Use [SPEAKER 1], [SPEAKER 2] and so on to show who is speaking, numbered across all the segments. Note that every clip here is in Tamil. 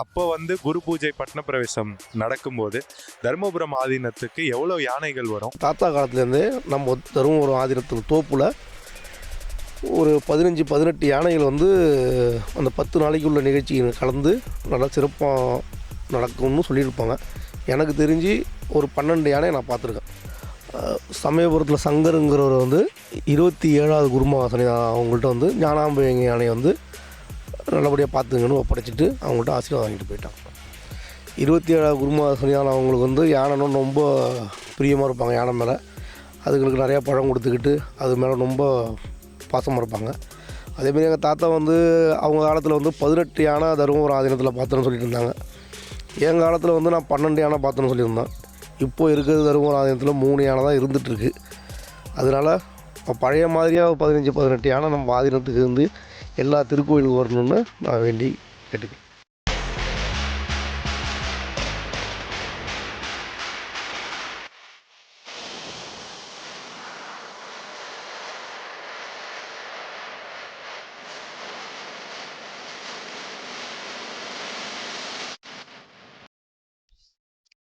[SPEAKER 1] அப்போ வந்து குரு பூஜை பட்னப்பிரவேசம் நடக்கும்போது தருமபுரம் ஆதீனத்துக்கு எவ்வளோ யானைகள் வரும்?
[SPEAKER 2] தாத்தா காலத்துலேருந்து நம்ம தருமபுரம் ஆதீனத்துக்கு தோப்பில் ஒரு பதினஞ்சு பதினெட்டு யானைகள் வந்து அந்த பத்து நாளைக்கு உள்ள நிகழ்ச்சியில் கலந்து நல்லா சிறப்பாக நடக்கும்னு சொல்லியிருப்பாங்க. எனக்கு தெரிஞ்சு ஒரு பன்னெண்டு யானையை நான் பார்த்துருக்கேன். சமயபுரத்தில் சங்கருங்கிறவர் வந்து இருபத்தி ஏழாவது குருமாசனி அவங்கள்ட்ட வந்து ஞானாம்பிகை யானை வந்து நல்லபடியாக பார்த்துங்கன்னு ஒப்படைச்சிட்டு அவங்கள்ட்ட ஆசீர்வாதம் வாங்கிட்டு போயிட்டான். இருபத்தி ஏழாவது குருமகாசனியான அவங்களுக்கு வந்து யானைன்னு ரொம்ப பிரியமாக இருப்பாங்க யானை மேலே. அதுங்களுக்கு நிறையா பழம் கொடுத்துக்கிட்டு அது மேலே ரொம்ப பாசமாக இருப்பாங்க. அதேமாரி எங்கள் தாத்தா வந்து அவங்க காலத்தில் வந்து பதினெட்டு யானை தருமபுரம் ஆதீனத்தில் பார்த்தேன்னு சொல்லிட்டு இருந்தாங்க. என் காலத்தில் வந்து நான் பன்னெண்டு யானை பார்த்தேன்னு சொல்லியிருந்தேன். இப்போ இருக்கிறது தருமபுரம் ஆதீனத்தில் மூணு யானை தான் இருந்துகிட்ருக்கு அதனால் இப்போ பழைய மாதிரியாக பதினஞ்சு பதினெட்டு யானை நம்ம ஆதீனத்துக்கு வந்து எல்லா திருக்கோயிலுக்கும் வரணும்னு நான் வேண்டி கேட்டுக்கிறேன்.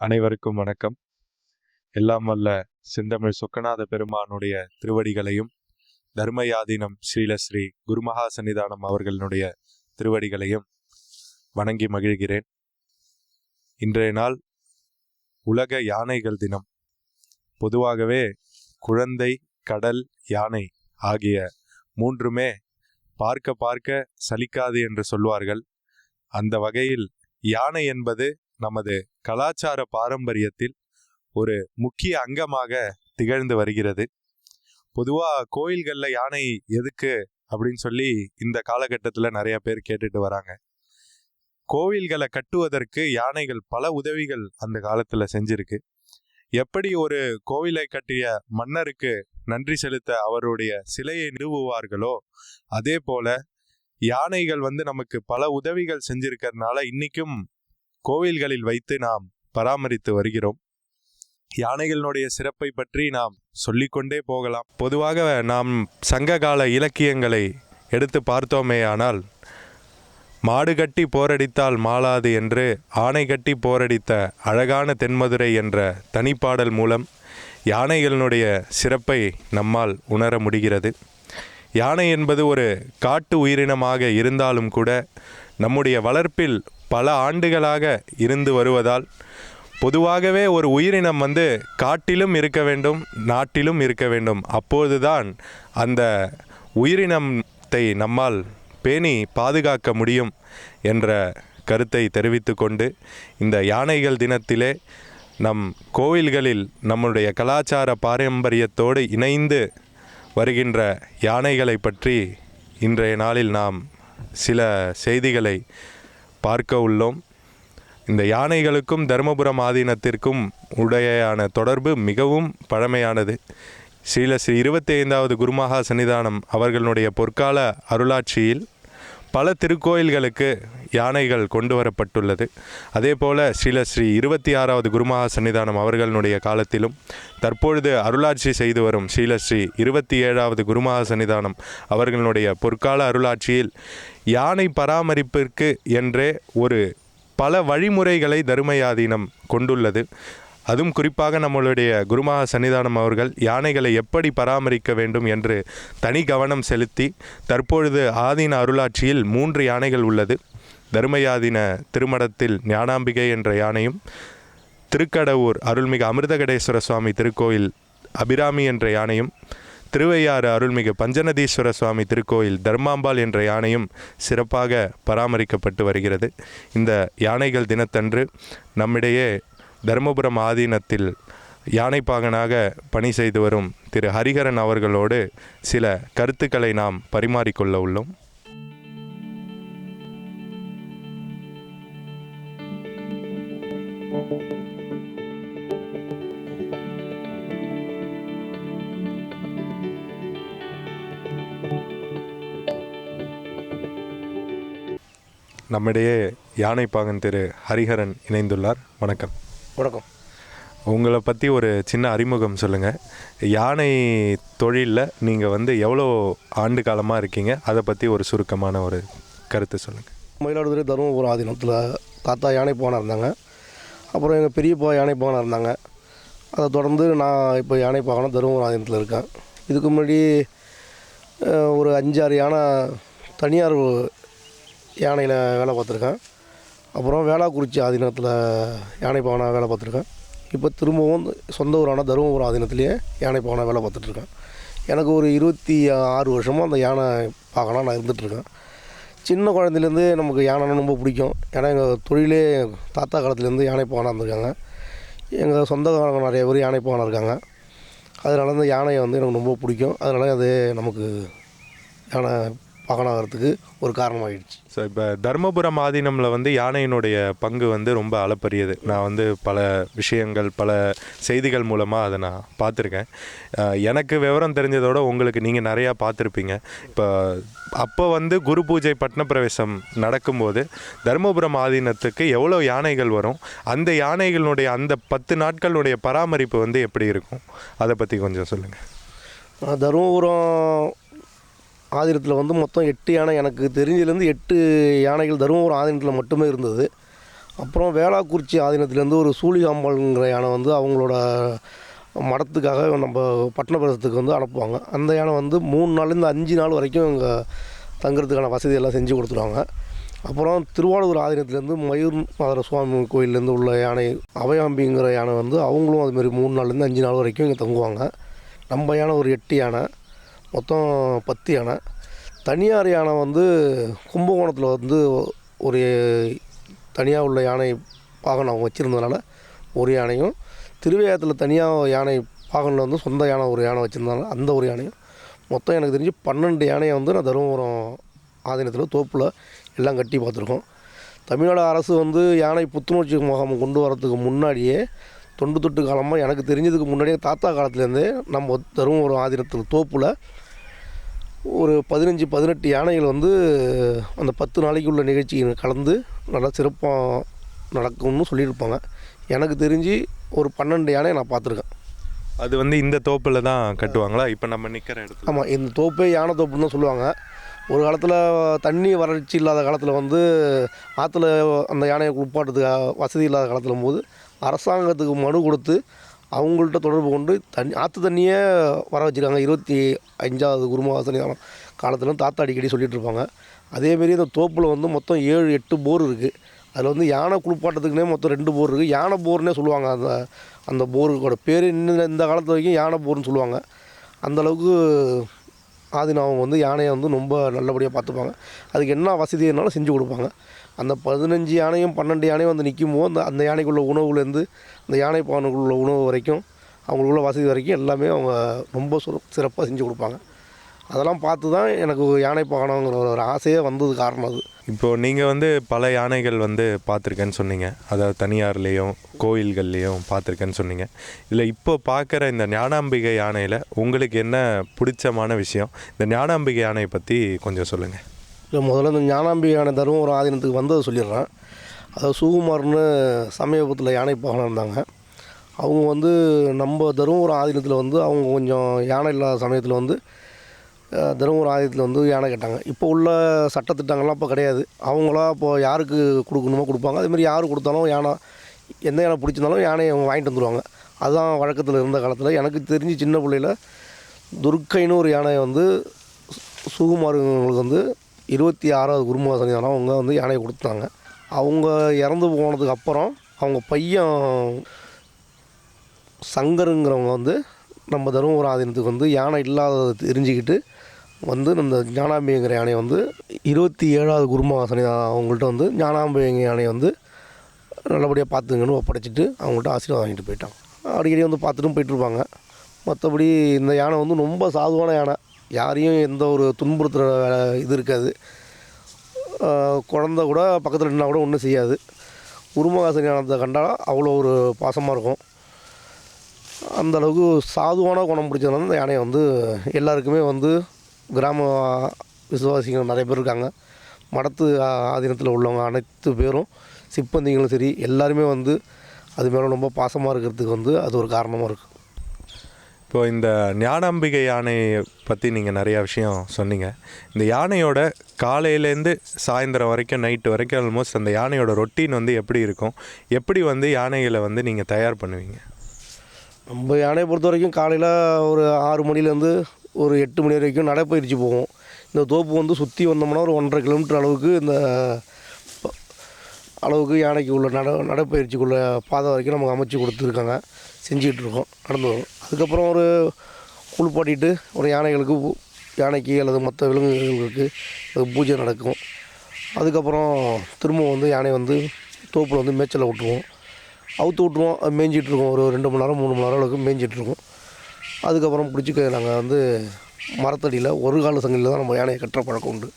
[SPEAKER 1] அனைவருக்கும் வணக்கம். எல்லாம் வல்ல செந்தமிழ் சொக்கநாத பெருமானுடைய திருவடிகளையும் தர்மயாதீனம் ஸ்ரீலஸ்ரீ குருமகா சன்னிதானம் அவர்களுடைய திருவடிகளையும் வணங்கி மகிழ்கிறேன். இன்றைய நாள் உலக யானைகள் தினம். பொதுவாகவே குழந்தை கடல் யானை ஆகிய மூன்றுமே பார்க்க பார்க்க சலிக்காது என்று சொல்வார்கள். அந்த வகையில் யானை என்பது நமது கலாச்சார பாரம்பரியத்தில் ஒரு முக்கிய அங்கமாக திகழ்ந்து வருகிறது. பொதுவாக கோயில்களில் யானை எதுக்கு அப்படின்னு சொல்லி இந்த காலகட்டத்தில் நிறைய பேர் கேட்டுட்டு வராங்க. கோவில்களை கட்டுவதற்கு யானைகள் பல உதவிகள் அந்த காலத்தில் செஞ்சிருக்கு. எப்படி ஒரு கோவிலை கட்டிய மன்னருக்கு நன்றி செலுத்த அவருடைய சிலையை நிறுவுவார்களோ அதே போல யானைகள் வந்து நமக்கு பல உதவிகள் செஞ்சிருக்கிறதுனால இன்னைக்கும் கோவில்களில் வைத்து நாம் பராமரித்து வருகிறோம். யானைகளினுடைய சிறப்பை பற்றி நாம் சொல்லிக்கொண்டே போகலாம். பொதுவாக நாம் சங்ககால இலக்கியங்களை எடுத்து பார்த்தோமேயானால் மாடு கட்டி போரடித்தால் மாளாது என்று ஆணை கட்டி போரடித்த அழகான தென்மதுரை என்ற தனிப்பாடல் மூலம் யானைகளினுடைய சிறப்பை நம்மால் உணர முடிகிறது. யானை என்பது ஒரு காட்டு உயிரினமாக இருந்தாலும் கூட நம்முடைய வளர்ப்பில் பல ஆண்டுகளாக இருந்து வருவதால் பொதுவாகவே ஒரு உயிரினம் வந்து காட்டிலும் இருக்க வேண்டும் நாட்டிலும் இருக்க வேண்டும். அப்போதுதான் அந்த உயிரினத்தை நம்மால் பேணி பாதுகாக்க முடியும் என்ற கருத்தை தெரிவித்து கொண்டு இந்த யானைகள் தினத்திலே நம் கோவில்களில் நம்முடைய கலாச்சார பாரம்பரியத்தோடு இணைந்து வருகின்ற யானைகளை பற்றி இன்றைய நாளில் நாம் சில செய்திகளை பார்க்க உள்ளோம். இந்த யானைகளுக்கும் தருமபுரம் ஆதீனத்திற்கும் உடையான தொடர்பு மிகவும் பழமையானது. ஸ்ரீலஸ்ரீ இருபத்தி ஐந்தாவது குருமகா சன்னிதானம் அவர்களுடைய பொற்கால அருளாட்சியில் பல திருக்கோயில்களுக்கு யானைகள் கொண்டு வரப்பட்டுள்ளது அதே போல ஸ்ரீலஸ்ரீ இருபத்தி ஆறாவது குருமகா சன்னிதானம் அவர்களுடைய காலத்திலும் தற்பொழுது அருளாட்சி செய்து வரும் ஸ்ரீலஸ்ரீ இருபத்தி ஏழாவது குருமகா சன்னிதானம் அவர்களுடைய பொற்கால அருளாட்சியில் யானை பராமரிப்பிற்கு என்றே ஒரு பல வழிமுறைகளை தருமயாதீனம் கொண்டுள்ளது. அதுவும் குறிப்பாக நம்மளுடைய குருமகா சன்னிதானம் அவர்கள் யானைகளை எப்படி பராமரிக்க வேண்டும் என்று தனி கவனம் செலுத்தி தற்பொழுது ஆதீன அருளாட்சியில் மூன்று யானைகள் உள்ளது. தருமயாதீன திருமடத்தில் ஞானாம்பிகை என்ற யானையும் திருக்கடவூர் அருள்மிகு அமிர்தகடேஸ்வர சுவாமி திருக்கோயில் அபிராமி என்ற யானையும் திருவையாறு அருள்மிகு பஞ்சநதீஸ்வர சுவாமி திருக்கோயில் தர்மாம்பாள் என்ற யானையும் சிறப்பாக பராமரிக்கப்பட்டு வருகிறது. இந்த யானைகள் தினத்தன்று நம்மிடையே தருமபுரம் ஆதீனத்தில் யானைப்பாகனாக பணி செய்து வரும் திரு ஹரிஹரன் அவர்களோடு சில கருத்துக்களை நாம் பரிமாறிக்கொள்ள உள்ளோம். நம்மிடையே யானைப்பாகன் திரு ஹரிஹரன் இணைந்துள்ளார். வணக்கம்.
[SPEAKER 2] வணக்கம்.
[SPEAKER 1] உங்களை பற்றி ஒரு சின்ன அறிமுகம் சொல்லுங்கள் யானை தொழிலில் நீங்கள் வந்து எவ்வளோ ஆண்டு காலமாக இருக்கீங்க? அதை பற்றி ஒரு சுருக்கமான ஒரு கருத்து சொல்லுங்கள்
[SPEAKER 2] மயிலாடுதுறை தருமபுரம் ஆதீனத்தில் தாத்தா யானை போனா இருந்தாங்க. அப்புறம் எங்கள் பெரியப்பா யானை போனா இருந்தாங்க. அதை தொடர்ந்து நான் இப்போ யானை பாகனம் தருமபுரம் ஆதீனத்தில் இருக்கேன். இதுக்கு முன்னாடி ஒரு அஞ்சாறு யானை தனியார் யானையில் வேலை பார்த்துருக்கேன். அப்புறம் வேளாக்குறிச்சி ஆதீனத்தில் யானை பாகனாக வேலை பார்த்துருக்கேன். இப்போ திரும்பவும் சொந்த ஊரான தருமபுரம் ஆதீனத்துலேயே யானை பாகனாக வேலை பார்த்துட்ருக்கேன். எனக்கு ஒரு இருபத்தி ஆறு வருஷமாக அந்த யானை பாகனாக நான் இருந்துகிட்ருக்கேன் சின்ன குழந்தையிலேருந்து நமக்கு யானைனா ரொம்ப பிடிக்கும். ஏன்னா எங்கள் தொழிலே தாத்தா காலத்துலேருந்து யானை பாகனாக இருந்திருக்காங்க. எங்கள் சொந்தக்காரங்க நிறைய பேர் யானை பாகனாக இருக்காங்க. அதனால அந்த யானையை வந்து எனக்கு ரொம்ப பிடிக்கும். அதனால அது நமக்கு யானை பாகனாகிறதுக்கு ஒரு காரணமாகிடுச்சு
[SPEAKER 1] ஸோ இப்போ தர்மபுரம் ஆதீனமில் வந்து யானையினுடைய பங்கு வந்து ரொம்ப அளப்பரியது. நான் வந்து பல விஷயங்கள் பல செய்திகள் மூலமாக அதை நான் பார்த்துருக்கேன். எனக்கு விவரம் தெரிஞ்சதோட உங்களுக்கு நீங்கள் நிறையா பார்த்துருப்பீங்க. இப்போ அப்போ வந்து குரு பூஜை பட்னப்பிரவேசம் நடக்கும்போது தர்மபுரம் ஆதீனத்துக்கு எவ்வளோ யானைகள் வரும்? அந்த யானைகளுடைய அந்த பத்து நாட்களுடைய பராமரிப்பு வந்து எப்படி இருக்கும்? அதை பற்றி கொஞ்சம் சொல்லுங்கள்
[SPEAKER 2] தருமபுரம் ஆதீனத்தில் வந்து மொத்தம் எட்டு யானை எனக்கு தெரிஞ்சதுலேருந்து எட்டு யானைகள் தருமபுரம் ஆதீனத்தில் மட்டுமே இருந்தது. அப்புறம் வேளாக்குறிச்சி ஆதீனத்துலேருந்து ஒரு சூழிகாம்பாள்ங்கிற யானை வந்து அவங்களோட மடத்துக்காக நம்ம பட்டணப்பிரதத்துக்கு வந்து அனுப்புவாங்க. அந்த யானை வந்து மூணு நாள்லேருந்து அஞ்சு நாள் வரைக்கும் இங்கே தங்குறதுக்கான வசதியெல்லாம் செஞ்சு கொடுத்துருவாங்க. அப்புறம் திருவாரூர் ஆதீனத்துலேருந்து மயூர் மாதர சுவாமி கோயிலேருந்து உள்ள யானை அபயாம்பிங்கிற யானை வந்து அவங்களும் அதுமாரி மூணு நாள்லேருந்து அஞ்சு நாள் வரைக்கும் இங்கே தங்குவாங்க. நம்ம யானை ஒரு எட்டு யானை. மொத்தம் பத்து யானை. தனியார் யானை வந்து கும்பகோணத்தில் வந்து ஒரு தனியாக உள்ள யானை பாகன் அவங்க வச்சுருந்ததுனால ஒரு யானையும் திருவையாத்தில் தனியாக யானை பாகனில் வந்து சொந்த யானை ஒரு யானை வச்சுருந்தாங்க அந்த ஒரு யானையும். மொத்தம் எனக்கு தெரிஞ்சு பன்னெண்டு யானையை வந்து நான் தருமபுரம் ஆதீனத்தில் தோப்பில் எல்லாம் கட்டி பார்த்துருக்கோம். தமிழ்நாடு அரசு வந்து யானை புத்துணர்ச்சி முகாம் கொண்டு வரதுக்கு முன்னாடியே தொண்டு தொட்டு காலமாக எனக்கு தெரிஞ்சதுக்கு முன்னாடியே தாத்தா காலத்துலேருந்தே நம்ம தருமபுரம் ஆதீனத்தில் தோப்பில் ஒரு பதினஞ்சு பதினெட்டு யானைகள் வந்து அந்த பத்து நாளைக்கு உள்ள நிகழ்ச்சியில் கலந்து நல்லா சிறப்பாக நடக்கும்னு சொல்லியிருப்பாங்க. எனக்கு தெரிஞ்சு ஒரு பன்னெண்டு யானையை நான் பார்த்துருக்கேன்.
[SPEAKER 1] அது வந்து இந்த தோப்பில் தான் கட்டுவாங்களா? இப்போ நம்ம நிற்கிற இடத்துல.
[SPEAKER 2] ஆமாம் இந்த தோப்பே யானை தோப்புன்னு தான் சொல்லுவாங்க. ஒரு காலத்தில் தண்ணி வறட்சி இல்லாத காலத்தில் வந்து ஆற்றுல அந்த யானையை குளிப்பாட்டுறதுக்கு வசதி இல்லாத காலத்தில் போது அரசாங்கத்துக்கு மனு கொடுத்து அவங்கள்ட்ட தொடர்பு கொண்டு தண்ணி ஆற்று தண்ணியே வர வச்சுருக்காங்க. இருபத்தி அஞ்சாவது குருமாசனி காலத்தில் தாத்தா அடிக்கடி சொல்லிட்டு இருப்பாங்க. அதேமாரி இந்த தோப்பில் வந்து மொத்தம் ஏழு எட்டு போர் இருக்குது அதில் வந்து யானை குளிப்பாட்டத்துக்குனே மொத்தம் ரெண்டு போர் இருக்குது யானை போர்னே சொல்லுவாங்க. அந்த அந்த போருக்கோட பேர் இன்னும் இந்த காலத்து வரைக்கும் யானை போர்னு சொல்லுவாங்க. அந்தளவுக்கு அளவுக்கு அவங்க வந்து யானையை வந்து ரொம்ப நல்லபடியாக பார்த்துப்பாங்க. அதுக்கு என்ன வசதி இருந்தாலும் செஞ்சு கொடுப்பாங்க. அந்த பதினஞ்சு யானையும் பன்னெண்டு யானையும் வந்து நிற்கும்போது அந்த அந்த யானைக்குள்ள உணவுலேருந்து அந்த யானை பானுக்குள்ள உணவு வரைக்கும் அவங்களுக்குள்ள வசதி வரைக்கும் எல்லாமே அவங்க ரொம்ப சிறப்பாக செஞ்சு கொடுப்பாங்க. அதெல்லாம் பார்த்து தான் எனக்கு யானை பாகனங்கிற ஒரு ஆசையே வந்தது காரணம் அது.
[SPEAKER 1] இப்போது நீங்கள் வந்து பல யானைகள் வந்து பார்த்துருக்கேன்னு சொன்னீங்க. அதாவது தனியார்லேயும் கோயில்கள்லேயும் பார்த்துருக்கேன்னு சொன்னீங்க. இல்லை இப்போ பார்க்குற இந்த ஞானாம்பிகை யானையில் உங்களுக்கு என்ன பிடிச்சமான விஷயம்? இந்த ஞானாம்பிகை யானையை பற்றி கொஞ்சம் சொல்லுங்கள்
[SPEAKER 2] இல்லை முதல்ல இந்த ஞானாம்பிகை யானை தருமபுரம் ஆதீனத்துக்கு வந்ததை சொல்லிடுறேன். அதாவது சுகுமார்னு சமீபத்தில் யானை பாகனம் இருந்தாங்க. அவங்க வந்து நம்ம தருமபுரம் ஆதீனத்தில் வந்து அவங்க கொஞ்சம் யானை இல்லாத சமயத்தில் வந்து தருமபுரம் ஆதீனத்தில் வந்து யானை கேட்டாங்க. இப்போ உள்ள சட்டத்திட்டங்கள்லாம் இப்போ கிடையாது. அவங்களா இப்போ யாருக்கு கொடுக்கணுமோ கொடுப்பாங்க. அதேமாதிரி யார் கொடுத்தாலும் யானை எந்த யானை பிடிச்சிருந்தாலும் யானையை அவங்க வாங்கிட்டு வந்துடுவாங்க அதுதான் வழக்கத்தில் இருந்த காலத்தில். எனக்கு தெரிஞ்சு சின்ன பிள்ளையில் துர்க்கைன்னு ஒரு யானையை வந்து சு- சுகுமாருங்களுக்கு வந்து இருபத்தி ஆறாவது குருமாசனி தானே அவங்க வந்து யானையை கொடுத்தாங்க. அவங்க இறந்து போனதுக்கு அப்புறம் அவங்க பையன் சங்கருங்கிறவங்க வந்து நம்ம தருமபுரம் ஆதீனத்துக்கு வந்து யானை இல்லாததை தெரிஞ்சுக்கிட்டு வந்து இந்த ஞானாம்பிகைங்கிற யானை வந்து இருபத்தி ஏழாவது குருமாசனி அவங்கள்ட்ட வந்து ஞானாம்பிகை யானையை வந்து நல்லபடியாக பார்த்துங்கன்னு ஒப்படைச்சிட்டு அவங்கள்ட்ட ஆசீர்வாதம் வாங்கிட்டு போயிட்டாங்க. அடிக்கடி வந்து பார்த்துட்டும் போயிட்டுருப்பாங்க. மற்றபடி இந்த யானை வந்து ரொம்ப சாதுவான யானை. யாரையும் எந்த ஒரு துன்புறுத்துகிற இது இருக்காது. குழந்த கூட பக்கத்தில் நின்னா கூட ஒன்றும் செய்யாது. உருமகாசன் யானத்தை கண்டால் அவ்வளோ ஒரு பாசமாக இருக்கும். அந்தளவுக்கு சாதுவான குணம் பிடிச்சதுனால இந்த யானையை வந்து எல்லாருக்குமே வந்து கிராம விசுவாசிகள் நிறைய பேர் இருக்காங்க. மடத்து ஆதீனத்தில் உள்ளவங்க அனைத்து பேரும் சிப்பந்திகளும் சரி எல்லாருமே வந்து அது மேலே ரொம்ப பாசமாக இருக்கிறதுக்கு வந்து அது ஒரு காரணமாக இருக்குது
[SPEAKER 1] இப்போ இந்த ஞானாம்பிகை யானையை பற்றி நீங்கள் நிறையா விஷயம் சொன்னீங்க. இந்த யானையோட காலையிலேருந்து சாயந்தரம் வரைக்கும் நைட்டு வரைக்கும் ஆல்மோஸ்ட் அந்த யானையோட ரொட்டீன் வந்து எப்படி இருக்கும்? எப்படி வந்து யானைகளை வந்து நீங்கள் தயார் பண்ணுவீங்க?
[SPEAKER 2] நம்ம யானையை பொறுத்த வரைக்கும் காலையில் ஒரு ஆறு மணிலேருந்து ஒரு எட்டு மணி வரைக்கும் நடைப்பயிற்சி போவோம் இந்த தோப்பு வந்து சுற்றி வந்தோம்னா ஒரு ஒன்றரை கிலோமீட்டர் அளவுக்கு இந்த அளவுக்கு யானைக்கு உள்ள நட நடைப்பயிற்சிக்குள்ள பாதை வரைக்கும் நமக்கு அமைச்சு கொடுத்துருக்காங்க. செஞ்சுக்கிட்டு இருக்கோம் நடந்து வரும். அதுக்கப்புறம் ஒரு குளிப்பாட்டிட்டு ஒரு யானைகளுக்கு யானைக்கு அல்லது மற்ற விலங்குகளுக்கு பூஜை நடக்கும். அதுக்கப்புறம் திரும்ப வந்து யானை வந்து தோப்பில் வந்து மேய்ச்சலை விட்டுருவோம் அவுத்து விட்ருவோம் அது மேய்ஞ்சிட்டு இருக்கோம். ஒரு ரெண்டு மணி நேரம் மூணு மணி நேரம் அளவுக்கு மேய்ஞ்சிட்டு இருக்கும். அதுக்கப்புறம் பிடிச்சி நாங்கள் வந்து மரத்தடியில் ஒரு கால சங்கிலில் தான் நம்ம யானையை கட்டுற பழக்கம் உண்டு.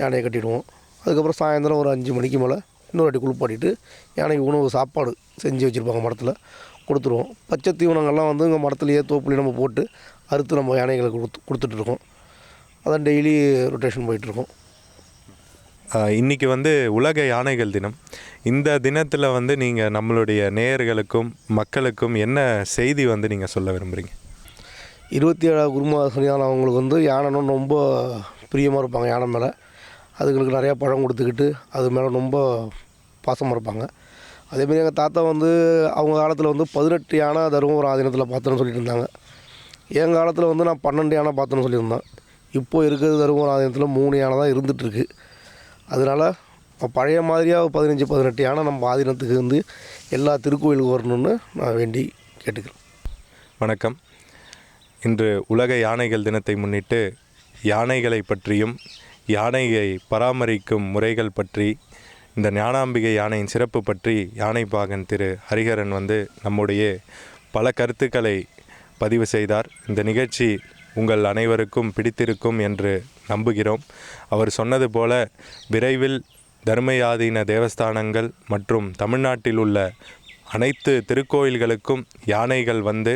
[SPEAKER 2] யானையை கட்டிடுவோம். அதுக்கப்புறம் சாயந்தரம் ஒரு அஞ்சு மணிக்கு மேலே இன்னொரு வாட்டி குளிப்பாட்டிட்டு யானைக்கு உணவு சாப்பாடு செஞ்சு வச்சுருப்பாங்க மரத்தில் கொடுத்துருவோம். பச்சை தீவனங்கள்லாம் வந்து இங்கே மரத்துலேயே தோப்புலேயே நம்ம போட்டு அறுத்து நம்ம யானைகளுக்கு கொடுத்து கொடுத்துட்ருக்கோம். அதான் டெய்லி ரொட்டேஷன் போயிட்டுருக்கோம்.
[SPEAKER 1] இன்றைக்கி இன்னைக்கு வந்து உலக யானைகள் தினம். இந்த தினத்தில் வந்து நீங்கள் நம்மளுடைய நேயர்களுக்கும் மக்களுக்கும் என்ன செய்தி வந்து நீங்கள் சொல்ல விரும்புகிறீங்க
[SPEAKER 2] இருபத்தி ஏழாவது குருமா சன்னிதானம் அவங்களுக்கு வந்து யானைன்னு ரொம்ப பிரியமாக இருப்பாங்க யானை மேலே. அதுங்களுக்கு நிறையா பழம் கொடுத்துக்கிட்டு அது மேலே ரொம்ப பாசமாக இருப்பாங்க. அதேமாரி எங்கள் தாத்தா வந்து அவங்க காலத்தில் வந்து பதினெட்டு யானை தருமபுரம் ஆதீனத்தில் பார்த்தேன்னு சொல்லிட்டு இருந்தாங்க. என் காலத்தில் வந்து நான் பன்னெண்டு யானை பார்த்தேன்னு சொல்லியிருந்தேன். இப்போ இருக்கிறது தருமபுரம் ஆதீனத்தில் மூணு யானை தான் இருந்துகிட்ருக்கு அதனால் இப்போ பழைய மாதிரியாக பதினஞ்சு பதினெட்டு யானை நம்ம ஆதீனத்துக்கு வந்து எல்லா திருக்கோயிலுக்கு வரணும்னு நான் வேண்டி கேட்டுக்கிறேன்.
[SPEAKER 1] வணக்கம். இன்று உலக யானைகள் தினத்தை முன்னிட்டு யானைகளை பற்றியும் யானையை பராமரிக்கும் முறைகள் பற்றி இந்த ஞானாம்பிகை யானையின் சிறப்பு பற்றி யானைப்பாகன் திரு ஹரிஹரன் வந்து நம்முடைய பல கருத்துக்களை பதிவு செய்தார். இந்த நிகழ்ச்சி உங்கள் அனைவருக்கும் பிடித்திருக்கும் என்று நம்புகிறோம். அவர் சொன்னது போல விரைவில் தர்மயாதீன தேவஸ்தானங்கள் மற்றும் தமிழ்நாட்டில் உள்ள அனைத்து திருக்கோயில்களுக்கும் யானைகள் வந்து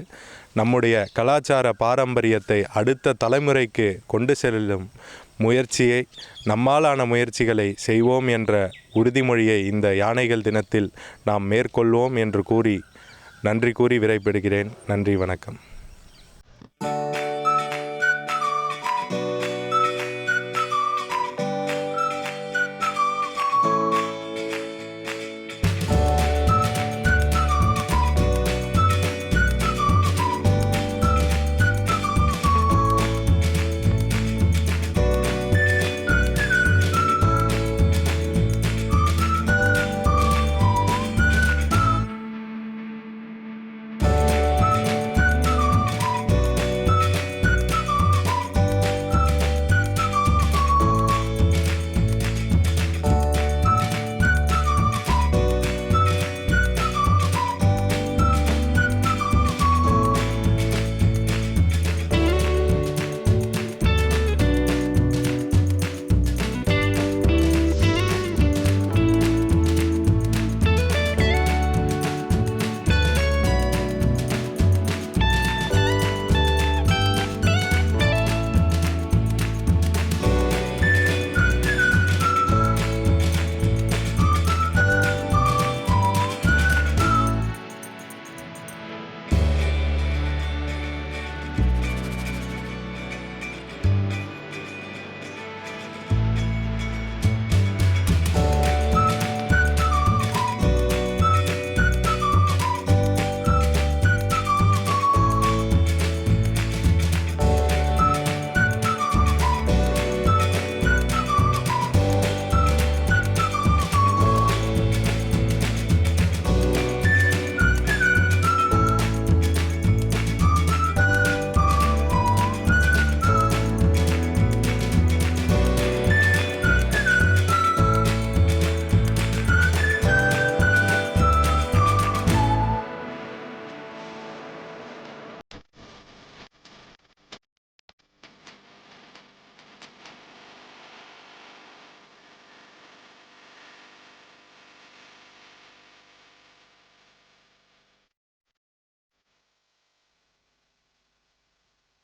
[SPEAKER 1] நம்முடைய கலாச்சார பாரம்பரியத்தை அடுத்த தலைமுறைக்கு கொண்டு செல்லும் முயற்சியை நம்மாலான முயற்சிகளை செய்வோம் என்ற உறுதிமொழியை இந்த யானைகள் தினத்தில் நாம் மேற்கொள்வோம் என்று கூறி நன்றி கூறி விடைபெறுகிறேன். நன்றி வணக்கம்.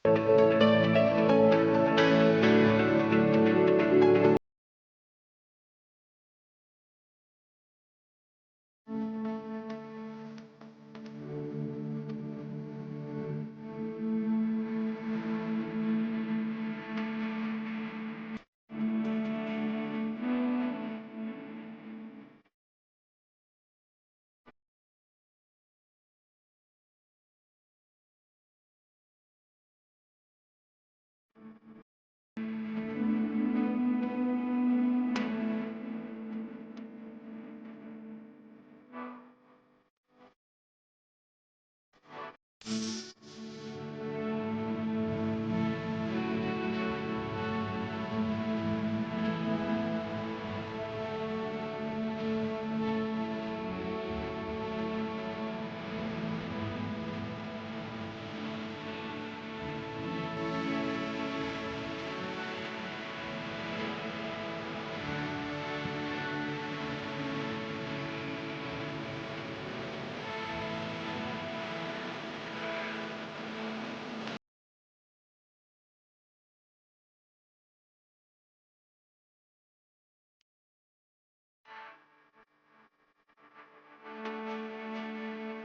[SPEAKER 1] Thank you.